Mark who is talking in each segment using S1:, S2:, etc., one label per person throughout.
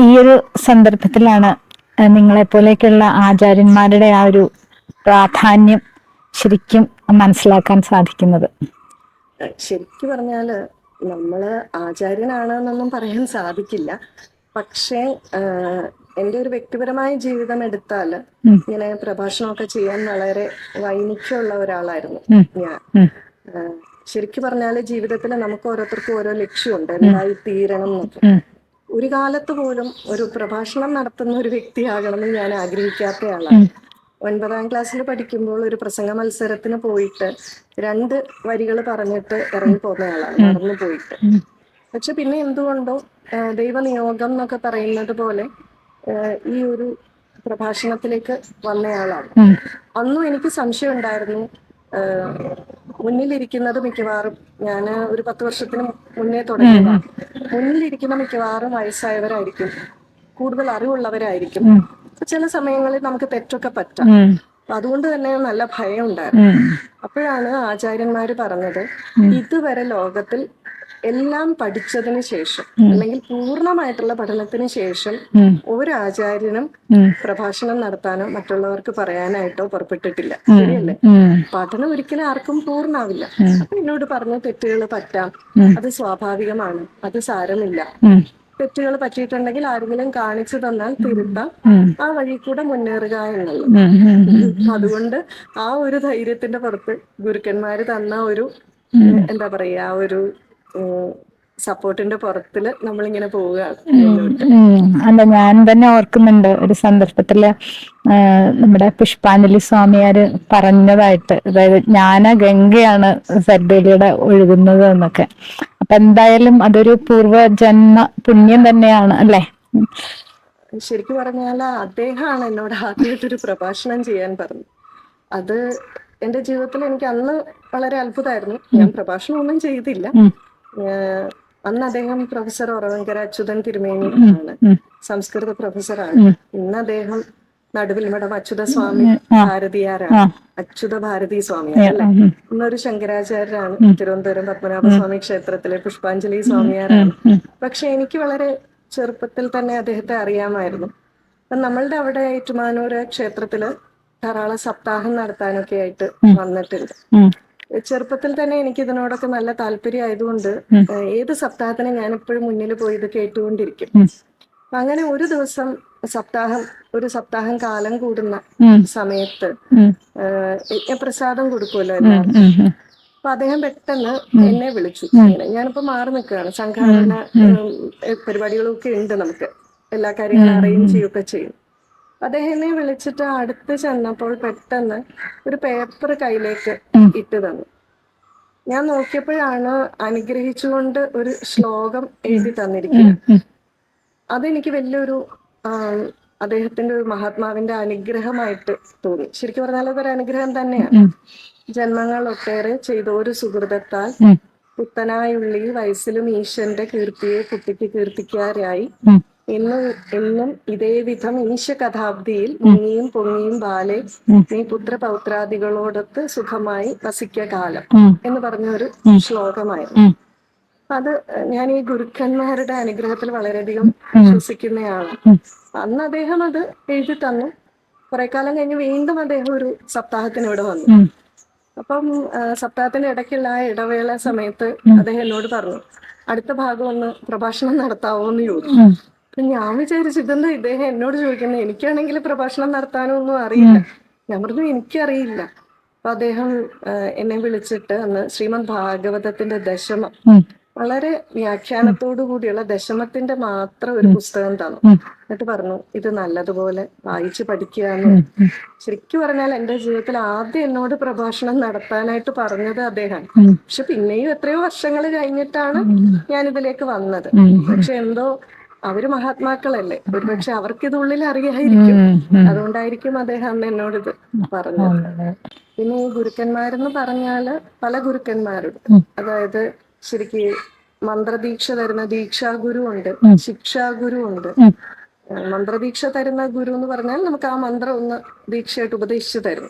S1: ഈ ഒരു സന്ദർഭത്തിലാണ് നിങ്ങളെ പോലെയൊക്കെയുള്ള ആചാര്യന്മാരുടെ ആ ഒരു പ്രാധാന്യം ശരിക്കും മനസ്സിലാക്കാൻ സാധിക്കുന്നത്
S2: ശരിക്കു പറഞ്ഞാൽ നമ്മൾ ആചാര്യനാണെന്നൊന്നും പറയാൻ സാധിക്കില്ല പക്ഷേ എന്റെ ഒരു വ്യക്തിപരമായ ജീവിതം എടുത്താൽ. ഇങ്ങനെ പ്രഭാഷണമൊക്കെ ചെയ്യാൻ വളരെ വൈനിക്കുള്ള ഒരാളായിരുന്നു. ഞാൻ. ശരിക്കു പറഞ്ഞാൽ ജീവിതത്തിൽ നമുക്ക് ഓരോരുത്തർക്കും ഓരോ ലക്ഷ്യമുണ്ട് എന്തായി തീരണം എന്നൊക്കെ. ഒരു കാലത്ത് പോലും ഒരു പ്രഭാഷണം നടത്തുന്ന ഒരു വ്യക്തിയാകണമെന്ന് ഞാൻ ആഗ്രഹിക്കാത്തയാളാണ്. ഒൻപതാം ക്ലാസ്സിൽ പഠിക്കുമ്പോൾ ഒരു പ്രസംഗ മത്സരത്തിന് പോയിട്ട് രണ്ട് വരികൾ പറഞ്ഞിട്ട് ഇറങ്ങി പോന്നയാളാണ് നടന്നു പോയിട്ട്. പക്ഷെ പിന്നെ എന്തുകൊണ്ടോ ദൈവനിയോഗം എന്നൊക്കെ പറയുന്നത് പോലെ ഈ ഒരു പ്രഭാഷണത്തിലേക്ക് വന്നയാളാണ് അന്നും എനിക്ക് സംശയം ഉണ്ടായിരുന്നു മുന്നിലിരിക്കുന്നത് മിക്കവാറും ഞാൻ ഒരു പത്ത് വർഷത്തിന് മുന്നേ തുടങ്ങി മുന്നിലിരിക്കുന്ന മിക്കവാറും വയസ്സായവരായിരിക്കും. കൂടുതൽ അറിവുള്ളവരായിരിക്കും. ചില സമയങ്ങളിൽ നമുക്ക് തെറ്റൊക്കെ പറ്റാം. അപ്പൊ അതുകൊണ്ട് തന്നെ നല്ല ഭയം ഉണ്ടായിരുന്നു അപ്പോഴാണ് ആചാര്യന്മാര് പറഞ്ഞത് ഇതുവരെ ലോകത്തിൽ എല്ലാം പഠിച്ചതിന് ശേഷം അല്ലെങ്കിൽ പൂർണമായിട്ടുള്ള പഠനത്തിന് ശേഷം. ഒരു ആചാര്യനും പ്രഭാഷണം നടത്താനോ മറ്റുള്ളവർക്ക് പറയാനായിട്ടോ പുറപ്പെട്ടിട്ടില്ല. ശരിയല്ലേ? പഠനം ഒരിക്കലും ആർക്കും പൂർണാവില്ല. അപ്പൊ എന്നോട് പറഞ്ഞ തെറ്റുകൾ പറ്റാം. അത് സ്വാഭാവികമാണ്. അത് സാരമില്ല. തെറ്റുകൾ പറ്റിയിട്ടുണ്ടെങ്കിൽ ആരെങ്കിലും കാണിച്ചു തന്നാൽ തിരുത്താം. ആ വഴി കൂടെ മുന്നേറുക എന്നുള്ളത്. അതുകൊണ്ട് ആ ഒരു ധൈര്യത്തിന്റെ പുറത്ത് ഗുരുക്കന്മാര് തന്ന ഒരു എന്താ പറയാ ഒരു സപ്പോർട്ടിന്റെ പുറത്തിൽ നമ്മളിങ്ങനെ പോവുകയാണ്.
S1: അല്ല ഞാൻ തന്നെ ഓർക്കുന്നുണ്ട് ഒരു സന്ദർഭത്തിൽ നമ്മുടെ പുഷ്പാഞ്ജലി സ്വാമിയാര് പറഞ്ഞതായിട്ട്. അതായത് ഞാന ഗംഗയാണ് സദ്യയിലൂടെ ഒഴുകുന്നത് എന്നൊക്കെ. അപ്പൊ എന്തായാലും അതൊരു പൂർവജന്മ പുണ്യം തന്നെയാണ് അല്ലെ?
S2: ശരിക്കും പറഞ്ഞാൽ അദ്ദേഹമാണ് എന്നോട് ആദ്യമായിട്ടൊരു പ്രഭാഷണം ചെയ്യാൻ പറഞ്ഞു അത് എന്റെ ജീവിതത്തിൽ എനിക്ക് അന്ന് വളരെ അത്ഭുതമായിരുന്നു. ഞാൻ പ്രഭാഷണം ഒന്നും ചെയ്തില്ല. അന്ന് അദ്ദേഹം പ്രൊഫസർ ഉറവങ്കര അച്യുതൻ തിരുമേനി ആണ്. സംസ്കൃത പ്രൊഫസറാണ് ഇന്ന് അദ്ദേഹം നടുവിൽ മഠം അച്യുത സ്വാമി ഭാരതിയാരാണ്. അച്യുത ഭാരതി സ്വാമിയാണ് അല്ലെ? ഇന്നൊരു ശങ്കരാചാര്യരാണ്. തിരുവനന്തപുരം പത്മനാഭ സ്വാമി ക്ഷേത്രത്തിലെ പുഷ്പാഞ്ജലി സ്വാമിയാരാണ്. പക്ഷെ എനിക്ക് വളരെ ചെറുപ്പത്തിൽ തന്നെ അദ്ദേഹത്തെ അറിയാമായിരുന്നു. നമ്മളുടെ അവിടെ ഏറ്റുമാനൂര് ക്ഷേത്രത്തിൽ ധാരാളം സപ്താഹം നടത്താനൊക്കെ ആയിട്ട് വന്നിട്ടുണ്ട്. ചെറുപ്പത്തിൽ തന്നെ എനിക്ക് ഇതിനോടൊക്കെ നല്ല താല്പര്യം ആയതുകൊണ്ട് ഏത് സപ്താഹത്തിനും ഞാൻ എപ്പോഴും മുന്നിൽ പോയി ഇത് കേട്ടുകൊണ്ടിരിക്കും അങ്ങനെ ഒരു ദിവസം സപ്താഹം ഒരു സപ്താഹം കാലം കൂടുന്ന സമയത്ത് പ്രസാദം കൊടുക്കുമല്ലോ എല്ലാവർക്കും അപ്പൊ അദ്ദേഹം പെട്ടെന്ന് എന്നെ വിളിച്ചു. ഞാനിപ്പോ മാറി നിൽക്കുകയാണ്. സംഘാടന പരിപാടികളൊക്കെ ഉണ്ട് നമുക്ക്. എല്ലാ കാര്യങ്ങളും അറേഞ്ച് ചെയ്യുകയൊക്കെ ചെയ്യും. അദ്ദേഹം വിളിച്ചിട്ട് അടുത്ത് ചെന്നപ്പോൾ പെട്ടെന്ന് ഒരു പേപ്പർ കയ്യിലേക്ക് ഇട്ട് തന്നു. ഞാൻ നോക്കിയപ്പോഴാണ് അനുഗ്രഹിച്ചുകൊണ്ട് ഒരു ശ്ലോകം എഴുതി തന്നിരിക്കുന്നത്. അതെനിക്ക് വലിയൊരു അദ്ദേഹത്തിന്റെ ഒരു മഹാത്മാവിന്റെ അനുഗ്രഹമായിട്ട് തോന്നി. ശരിക്കും പറഞ്ഞാൽ അതൊരു അനുഗ്രഹം തന്നെയാണ്. ജന്മങ്ങൾ ഒട്ടേറെ ചെയ്ത ഒരു സുഹൃതത്താൽ പുത്തനായുള്ളിൽ വയസ്സിലും ഈശ്വരന്റെ കീർത്തിയെ കുട്ടിക്ക് കീർത്തിക്കാരായി എന്നും എന്നും ഇതേവിധം ഈശ കഥാബ്ദിയിൽ മുങ്ങിയും പൊങ്ങിയും ബാലെ നീ പുത്ര പൗത്രാദികളോടൊത്ത് സുഖമായി വസിക്ക കാലം എന്ന് പറഞ്ഞ ഒരു ശ്ലോകമായിരുന്നു. അത് ഞാൻ ഈ ഗുരുക്കന്മാരുടെ അനുഗ്രഹത്തിൽ വളരെയധികം വിശ്വസിക്കുന്നയാണ്. അന്ന് അദ്ദേഹം അത് എഴുതി തന്നു. കുറെ കാലം കഴിഞ്ഞ് വീണ്ടും അദ്ദേഹം ഒരു സപ്താഹത്തിന് ഇവിടെ വന്നു. അപ്പം സപ്താഹത്തിന്റെ ഇടയ്ക്കുള്ള ആ ഇടവേള സമയത്ത് അദ്ദേഹം എന്നോട് പറഞ്ഞു അടുത്ത ഭാഗം ഒന്ന് പ്രഭാഷണം നടത്താവോ എന്ന് ചോദിച്ചു. ഞാൻ വിചാരിച്ചു ഇതെന്താ ഇദ്ദേഹം എന്നോട് ചോദിക്കുന്നത് എനിക്കാണെങ്കിൽ പ്രഭാഷണം നടത്താനോ ഒന്നും അറിയില്ല ഞാൻ പറഞ്ഞു എനിക്കറിയില്ല. അപ്പൊ അദ്ദേഹം എന്നെ വിളിച്ചിട്ട് അന്ന് ശ്രീമദ് ഭാഗവതത്തിന്റെ ദശമം വളരെ വ്യാഖ്യാനത്തോടു കൂടിയുള്ള ദശമത്തിന്റെ മാത്രം ഒരു പുസ്തകം തന്നു. എന്നിട്ട് പറഞ്ഞു ഇത് നല്ലതുപോലെ വായിച്ചു പഠിക്കുക എന്ന്. പറഞ്ഞു. ശരിക്കും പറഞ്ഞാൽ എന്റെ ജീവിതത്തിൽ ആദ്യം എന്നോട് പ്രഭാഷണം നടത്താനായിട്ട് പറഞ്ഞത് അദ്ദേഹം. പക്ഷെ പിന്നെയും എത്രയോ വർഷങ്ങൾ കഴിഞ്ഞിട്ടാണ് ഞാൻ ഇതിലേക്ക് വന്നത്. പക്ഷെ എന്തോ അവർ മഹാത്മാക്കളല്ലേ? ഒരുപക്ഷെ അവർക്ക് ഇത് ഉള്ളിൽ അറിയായിരിക്കും അതുകൊണ്ടായിരിക്കും അദ്ദേഹം അന്ന് എന്നോട് ഇത് പറഞ്ഞത് പിന്നെ ഈ ഗുരുക്കന്മാരെന്ന് പറഞ്ഞാൽ പല ഗുരുക്കന്മാരുണ്ട്. അതായത് ശരിക്ക് മന്ത്രദീക്ഷ തരുന്ന ദീക്ഷാ ഗുരു ഉണ്ട് ശിക്ഷാ ഗുരു ഉണ്ട്. മന്ത്രദീക്ഷ തരുന്ന ഗുരു എന്ന് പറഞ്ഞാൽ നമുക്ക് ആ മന്ത്രം ഒന്ന് ദീക്ഷയായിട്ട് ഉപദേശിച്ചു തരും.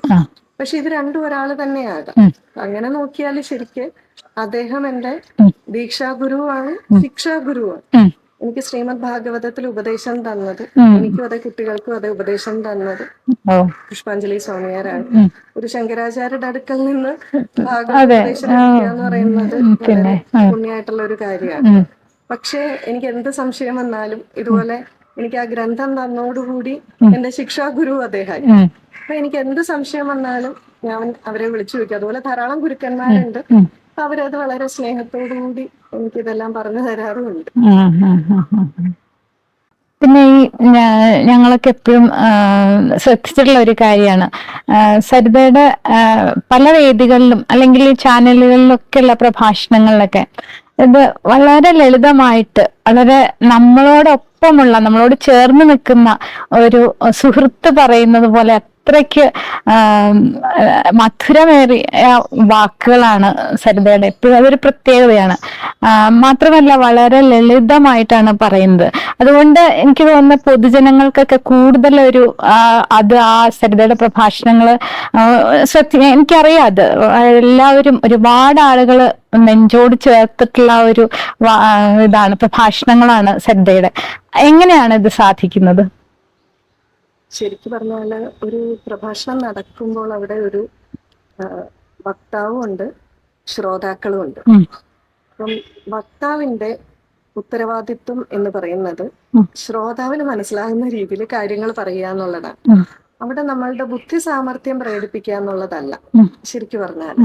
S2: പക്ഷെ ഇത് രണ്ടും ഒരാൾ തന്നെയാകാം. അങ്ങനെ നോക്കിയാൽ ശരിക്ക് അദ്ദേഹം എന്റെ ദീക്ഷാ ഗുരുവാണ് ദീക്ഷാഗുരുവാണ് ശിക്ഷാഗുരുവാണ്. എനിക്ക് ശ്രീമദ് ഭാഗവതത്തിൽ ഉപദേശം തന്നത്. എനിക്കും അതെ കുട്ടികൾക്കും അതെ ഉപദേശം തന്നത് പുഷ്പാഞ്ജലി സ്വാമിയാരാണ്. ഒരു ശങ്കരാചാര്യയുടെ അടുക്കൽ നിന്ന് ഭാഗവത ഉപദേശം ലഭിക്കുക എന്ന് പറയുന്നത്
S1: പുണ്യായിട്ടുള്ള
S2: വളരെ പുണ്യമായിട്ടുള്ള ഒരു കാര്യമാണ്. പക്ഷേ എനിക്ക് എന്ത് സംശയം വന്നാലും ഇതുപോലെ എനിക്ക് ആ ഗ്രന്ഥം തന്നോടുകൂടി എന്റെ ശിക്ഷാഗുരു അദ്ദേഹമായി.
S1: അദ്ദേഹം
S2: അപ്പൊ എനിക്ക് എന്ത് സംശയം വന്നാലും ഞാൻ അവരെ വിളിച്ചു ചോദിക്കും. അതുപോലെ ധാരാളം ഗുരുക്കന്മാരുണ്ട്. അവരത് വളരെ സ്നേഹത്തോടു കൂടി എനിക്കിതെല്ലാം പറഞ്ഞു തരാറുമുണ്ട്.
S1: പിന്നെ ഈ ഞങ്ങളൊക്കെ എപ്പോഴും ശ്രദ്ധിച്ചിട്ടുള്ള ഒരു കാര്യമാണ് സരിതയുടെ പല വേദികളിലും അല്ലെങ്കിൽ ഈ ചാനലുകളിലൊക്കെയുള്ള പ്രഭാഷണങ്ങളിലൊക്കെ ഇത് വളരെ ലളിതമായിട്ട് വളരെ നമ്മളോടൊപ്പമുള്ള നമ്മളോട് ചേർന്ന് നിൽക്കുന്ന ഒരു സുഹൃത്ത് പറയുന്നത് പോലെ അത്രയ്ക്ക് മധുരമേറിയ വാക്കുകളാണ് സരിതയുടെ എപ്പോഴും അതൊരു പ്രത്യേകതയാണ്. മാത്രമല്ല വളരെ ലളിതമായിട്ടാണ് പറയുന്നത്. അതുകൊണ്ട് എനിക്ക് തോന്നുന്ന പൊതുജനങ്ങൾക്കൊക്കെ കൂടുതൽ ഒരു അത് ആ സരിതയുടെ പ്രഭാഷണങ്ങൾ ശ്രദ്ധ എനിക്കറിയാം അത്. എല്ലാവരും ഒരുപാട് ആളുകൾ നെഞ്ചോട് ചേർത്തിട്ടുള്ള ഒരു ഇതാണ് പ്രഭാഷണങ്ങളാണ് സരിതയുടെ. എങ്ങനെയാണ് ഇത് സാധിക്കുന്നത്?
S2: ശരിക്കും പറഞ്ഞാൽ ഒരു പ്രഭാഷണം നടക്കുമ്പോൾ അവിടെ ഒരു വക്താവും ഉണ്ട് ശ്രോതാക്കളും ഉണ്ട്. അപ്പം വക്താവിന്റെ ഉത്തരവാദിത്വം എന്ന് പറയുന്നത്. ശ്രോതാവിന് മനസ്സിലാകുന്ന രീതിയിൽ കാര്യങ്ങൾ പറയുക എന്നുള്ളതാണ് അവിടെ നമ്മളുടെ ബുദ്ധി സാമർഥ്യം പ്രകടിപ്പിക്കുക എന്നുള്ളതല്ല ശരിക്കു പറഞ്ഞാൽ.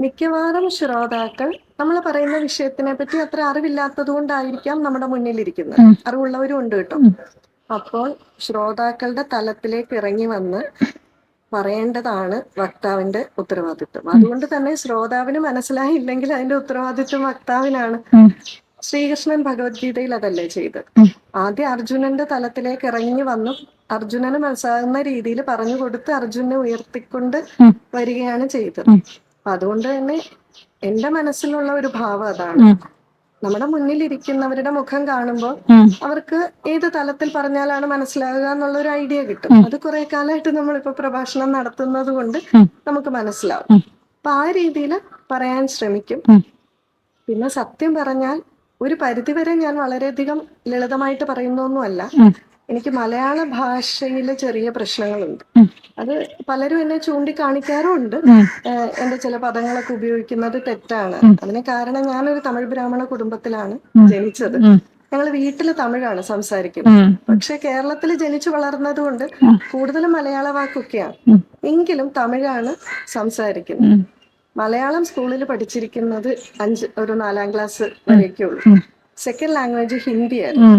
S2: മിക്കവാറും ശ്രോതാക്കൾ നമ്മൾ പറയുന്ന വിഷയത്തിനെ പറ്റി അത്ര അറിവില്ലാത്തത് കൊണ്ടായിരിക്കാം നമ്മുടെ മുന്നിലിരിക്കുന്നത്. അറിവുള്ളവരും ഉണ്ട് കേട്ടോ. അപ്പോൾ ശ്രോതാക്കളുടെ തലത്തിലേക്ക് ഇറങ്ങി വന്ന് പറയേണ്ടതാണ് വക്താവിന്റെ ഉത്തരവാദിത്വം. അതുകൊണ്ട് തന്നെ ശ്രോതാവിന് മനസ്സിലായില്ലെങ്കിൽ അതിന്റെ ഉത്തരവാദിത്വം വക്താവിനാണ്. ശ്രീകൃഷ്ണൻ ഭഗവത്ഗീതയിൽ അതല്ലേ ചെയ്തത്? ആദ്യം അർജുനന്റെ തലത്തിലേക്ക് ഇറങ്ങി വന്നു. അർജുനന് മനസ്സിലാകുന്ന രീതിയിൽ പറഞ്ഞു കൊടുത്ത് അർജുനെ ഉയർത്തിക്കൊണ്ട്. വരികയാണ് ചെയ്തത്. അതുകൊണ്ട് തന്നെ എന്റെ മനസ്സിലുള്ള ഒരു ഭാവം അതാണ്. നമ്മുടെ മുന്നിൽ ഇരിക്കുന്നവരുടെ മുഖം കാണുമ്പോൾ അവർക്ക് ഏത് തലത്തിൽ പറഞ്ഞാലാണ് മനസ്സിലാകുക എന്നുള്ള ഒരു ഐഡിയ കിട്ടും. അത് കുറെ കാലമായിട്ട് നമ്മളിപ്പോ പ്രഭാഷണം നടത്തുന്നത് കൊണ്ട് നമുക്ക് മനസ്സിലാവും. അപ്പൊ ആ രീതിയിൽ പറയാൻ ശ്രമിക്കും. പിന്നെ സത്യം പറഞ്ഞാൽ ഒരു പരിധിവരെ ഞാൻ വളരെയധികം ലളിതമായിട്ട് പറയുന്നൊന്നുമല്ല. എനിക്ക് മലയാള ഭാഷയിൽ ചെറിയ പ്രശ്നങ്ങളുണ്ട്. അത് പലരും എന്നെ ചൂണ്ടിക്കാണിക്കാറുമുണ്ട് എന്റെ ചില പദങ്ങളൊക്കെ ഉപയോഗിക്കുന്നത് തെറ്റാണ്. അതിന് കാരണം ഞാനൊരു തമിഴ് ബ്രാഹ്മണ കുടുംബത്തിലാണ് ജനിച്ചത്. ഞങ്ങൾ വീട്ടിൽ തമിഴാണ് സംസാരിക്കുന്നത്. പക്ഷെ കേരളത്തിൽ ജനിച്ചു വളർന്നത് കൊണ്ട് കൂടുതലും മലയാള വാക്കൊക്കെയാണ്. എങ്കിലും തമിഴാണ് സംസാരിക്കുന്നത്. മലയാളം സ്കൂളിൽ പഠിച്ചിരിക്കുന്നത് അഞ്ച് ഒരു നാലാം ക്ലാസ് വരെയൊക്കെ ഉള്ളൂ സെക്കൻഡ് ലാംഗ്വേജ് ഹിന്ദിയായിരുന്നു.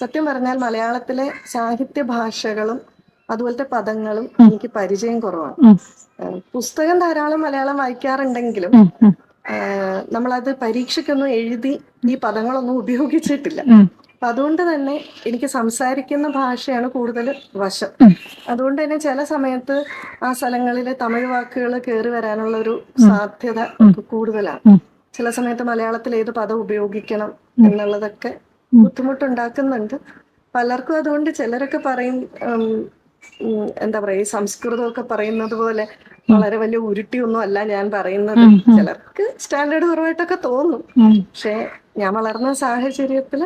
S2: സത്യം പറഞ്ഞാൽ മലയാളത്തിലെ സാഹിത്യ ഭാഷകളും അതുപോലത്തെ പദങ്ങളും എനിക്ക് പരിചയം കുറവാണ്. പുസ്തകം ധാരാളം മലയാളം വായിക്കാറുണ്ടെങ്കിലും. നമ്മളത് പരീക്ഷയ്ക്കൊന്നും എഴുതി ഈ പദങ്ങളൊന്നും ഉപയോഗിച്ചിട്ടില്ല. അപ്പൊ അതുകൊണ്ട് തന്നെ എനിക്ക് സംസാരിക്കുന്ന ഭാഷയാണ് കൂടുതൽ വശം. അതുകൊണ്ട് തന്നെ ചില സമയത്ത് ആ സ്ഥലങ്ങളിലെ തമിഴ് വാക്കുകൾ കയറി വരാനുള്ള ഒരു സാധ്യത കൂടുതലാണ്. ചില സമയത്ത് മലയാളത്തിൽ ഏത് പദം ഉപയോഗിക്കണം എന്നുള്ളതൊക്കെ ബുദ്ധിമുട്ടുണ്ടാക്കുന്നുണ്ട്. പലർക്കും അതുകൊണ്ട് ചിലരൊക്കെ പറയും എന്താ പറയാ ഈ സംസ്കൃതമൊക്കെ പറയുന്നത് പോലെ വളരെ വലിയ ഉരുട്ടി ഒന്നും അല്ല ഞാൻ പറയുന്നത്. ചിലർക്ക് സ്റ്റാൻഡേർഡ് കുറവായിട്ടൊക്കെ തോന്നും. പക്ഷെ ഞാൻ വളർന്ന സാഹചര്യത്തിൽ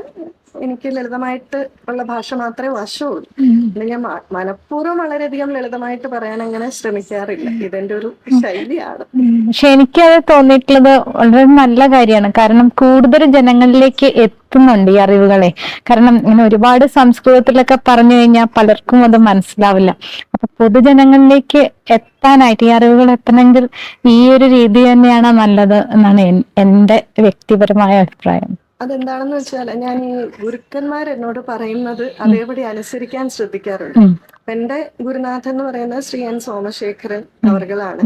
S2: എനിക്ക് ലളിതമായിട്ട് ഉള്ള ഭാഷ മാത്രമേ വശമുള്ളൂ ഞാൻ മനഃപൂർവം വളരെയധികം ലളിതമായിട്ട് പറയാൻ അങ്ങനെ ശ്രമിക്കാറില്ല. ഇതെന്റെ ഒരു ശൈലിയാണ്.
S1: പക്ഷെ എനിക്കത് തോന്നിയിട്ടുള്ളത് വളരെ നല്ല കാര്യമാണ്. കാരണം കൂടുതൽ ജനങ്ങളിലേക്ക് എത്തുന്നുണ്ട് ഈ അറിവുകളെ. കാരണം ഇങ്ങനെ ഒരുപാട് സംസ്കൃതത്തിലൊക്കെ പറഞ്ഞു കഴിഞ്ഞാൽ പലർക്കും അത് മനസ്സിലാവില്ല. അപ്പൊ പൊതുജനങ്ങളിലേക്ക് എത്താനായിട്ട് ഈ അറിവുകൾ എത്തണമെങ്കിൽ ഈ ഒരു രീതി തന്നെയാണ് നല്ലത് എന്നാണ് എന്റെ വ്യക്തിപരമായ അഭിപ്രായം.
S2: അതെന്താണെന്ന് വെച്ചാൽ ഞാൻ ഈ ഗുരുക്കന്മാർ എന്നോട് പറയുന്നത് അതേപടി അനുസരിക്കാൻ ശ്രദ്ധിക്കാറുണ്ട്. എന്റെ ഗുരുനാഥൻ എന്ന് പറയുന്നത് ശ്രീ എൻ സോമശേഖരൻ അവർകളാണ്.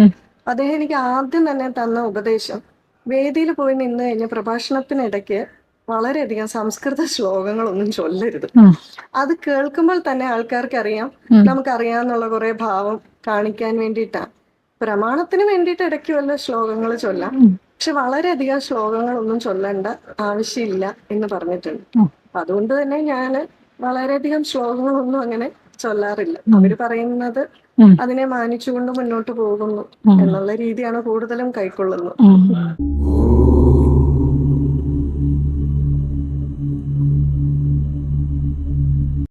S2: അദ്ദേഹം എനിക്ക് ആദ്യം തന്നെ തന്ന ഉപദേശം വേദിയിൽ പോയി നിന്ന് കഴിഞ്ഞ പ്രഭാഷണത്തിനിടയ്ക്ക് വളരെയധികം സംസ്കൃത ശ്ലോകങ്ങളൊന്നും ചൊല്ലരുത്. അത് കേൾക്കുമ്പോൾ തന്നെ ആൾക്കാർക്ക് അറിയാം നമുക്കറിയാന്നുള്ള കുറെ ഭാവം കാണിക്കാൻ വേണ്ടിയിട്ടാണ്. പ്രമാണത്തിന് വേണ്ടിയിട്ട് ഇടയ്ക്ക് വല്ല ശ്ലോകങ്ങൾ ചൊല്ലാം. പക്ഷെ വളരെയധികം ശ്ലോകങ്ങളൊന്നും ചൊല്ലേണ്ട ആവശ്യമില്ല എന്ന് പറഞ്ഞിട്ടുണ്ട്.
S1: അപ്പൊ
S2: അതുകൊണ്ട് തന്നെ ഞാൻ വളരെയധികം ശ്ലോകങ്ങളൊന്നും അങ്ങനെ ചൊല്ലാറില്ല. അവർ പറയുന്നത് അതിനെ മാനിച്ചുകൊണ്ട് മുന്നോട്ട് പോകുന്നു എന്നുള്ള രീതിയാണ് കൂടുതലും കൈക്കൊള്ളുന്നത്.